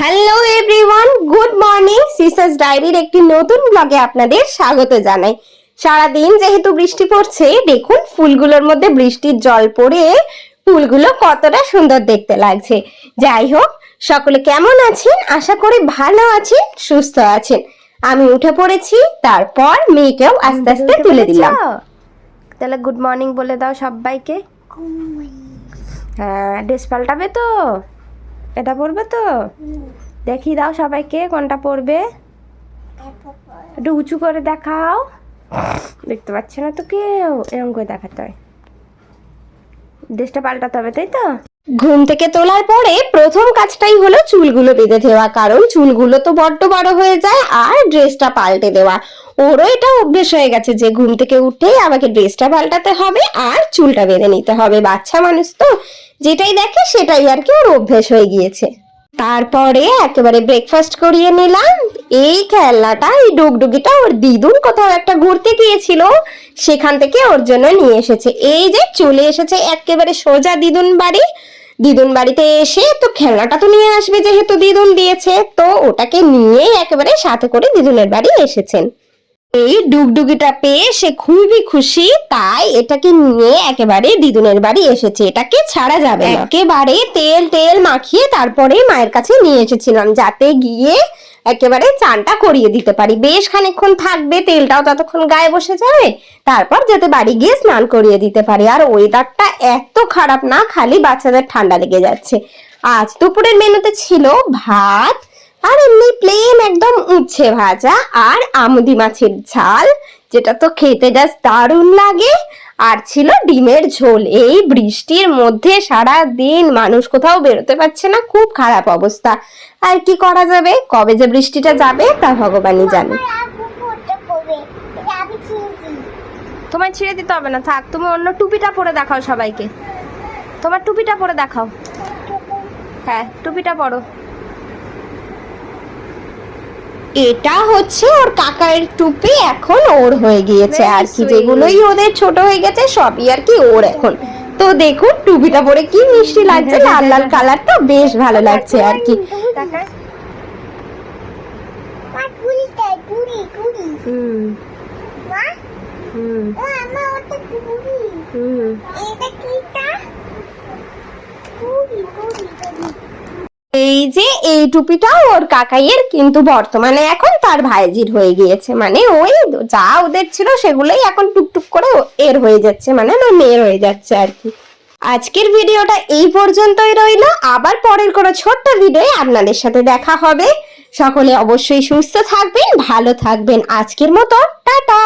Hello everyone good morning sisters ডায়েরির একটি নতুন ব্লগে আপনাদের স্বাগত জানাই। সারাদিন যেহেতু বৃষ্টি পড়ছে দেখুন ফুলগুলোর মধ্যে বৃষ্টির জল পড়ে ফুলগুলো কতটা সুন্দর দেখতে লাগছে। যাই হোক সকলে কেমন আছেন? আশা করি ভালো আছেন সুস্থ আছেন। আমি উঠে পড়েছি তারপর মেয়েকেও আস্তে আস্তে তুলে দিলাম। তাহলে গুড মর্নিং বলে দাও সবাইকে। হ্যাঁ ড্রেস পাল্টাবে তো? এটা পড়বে তো? দেখি দাও সবাইকে কোনটা পড়বে। একটু উঁচু করে দেখাও। দেখতে পাচ্ছে না তো কেউ? এরকম করে দেখাতে হয়। ড্রেসটা পাল্টাতে হবে, তাই তো? ঘুম থেকে তোলার পরে প্রথম কাজটাই হলো চুলগুলো বেঁধে দেওয়া, কারণ চুলগুলো তো বড্ড বড় হয়ে যায় আর ড্রেসটা পাল্টে দেওয়া। ওরও এটা অভ্যেস হয়ে গেছে যে ঘুম থেকে উঠেই আমাকে ড্রেসটা পাল্টাতে হবে আর চুলটা বেঁধে নিতে হবে। বাচ্চা মানুষ তো যেটাই দেখে সেটাই আর কি ওর অভ্যেস হয়ে গিয়েছে। তারপরে একেবারে ব্রেকফাস্ট করিয়ে নিলাম। এই খেলনাটা, এই ডুগডুগিটা ওর দিদুন কোথাও একটা ঘুরতে গিয়েছিল, সেখান থেকে ওর জন্য নিয়ে এসেছে। এই যে চলে এসেছে একেবারে সোজা দিদুন বাড়ি। দিদুন বাড়িতে এসে তো খেলনাটা তো নিয়ে আসবে যেহেতু দিদুন দিয়েছে, তো ওটাকে নিয়ে একেবারে সাথে করে দিদুনের বাড়ি এসেছেন। এই ডুগডুগিটা পেয়ে সে খুবই খুশি, তাই এটাকে নিয়ে একেবারে দিদুনের বাড়ি এসেছে। এটাকে ছাড়া যাবে একেবারে তেল তেল মাখিয়ে তারপরে মায়ের কাছে নিয়ে এসেছিলাম, যাতে গিয়ে একেবারে চানটা করিয়ে দিতে পারি। বেশ খানিকক্ষণ থাকবে, তেলটাও ততক্ষণ গায়ে বসে যাবে, তারপর যাতে বাড়ি গিয়ে স্নান করিয়ে দিতে পারি। আর ওয়েদারটা এত খারাপ না, খালি বাচ্চাদের ঠান্ডা লেগে যাচ্ছে। আজ দুপুরের মেনুতে ছিল ভাত আর এমনি প্লেন একদম উচ্ছে ভাজা আর আমুদি মাছের ঝাল যেটা তো খেতে জাস্ট দারুণ লাগে। আর ছিল ডিমের ঝোল। এই বৃষ্টির মধ্যে সারা দিন মানুষ কোথাও বেরোতে পারছে না খুব খারাপ অবস্থা। আর কি করা যাবে? কবে যে বৃষ্টিটা যাবে তা ভগবানই জানে। তোমায় ছেড়ে দিতে হবে না থাক তুমি অন্য টুপিটা পরে দেখাও সবাইকে। তোমার টুপিটা পরে দেখাও। হ্যাঁ টুপিটা পরো। এটা হচ্ছে ওর কাকার টুপি এখন ওর হয়ে গিয়েছে আর কি যেগুলোই ওদের ছোট হয়ে গেছে সবই আর কি ওর এখন। তো দেখুন টুপিটা পরে কি মিষ্টি লাগছে লাল লাল কালারটা বেশ ভালো লাগছে আর কি। হুম। হুম। হুম। এই যে এই টুপিটা ওর কাকাইয়ের, কিন্তু বর্তমানে এখন তার ভাইজির হয়ে গিয়েছে। মানে ওই যা ওদের ছিল সেগুলোই এখন টুকটুক করে এর হয়ে যাচ্ছে মানে আমার মেয়ের হয়ে যাচ্ছে আর কি। আজকের ভিডিওটা এই পর্যন্তই রইল। আবার পরের কোনো ছোট্ট ভিডিও আপনাদের সাথে দেখা হবে। সকলে অবশ্যই সুস্থ থাকবেন, ভালো থাকবেন। আজকের মতো, টাটা!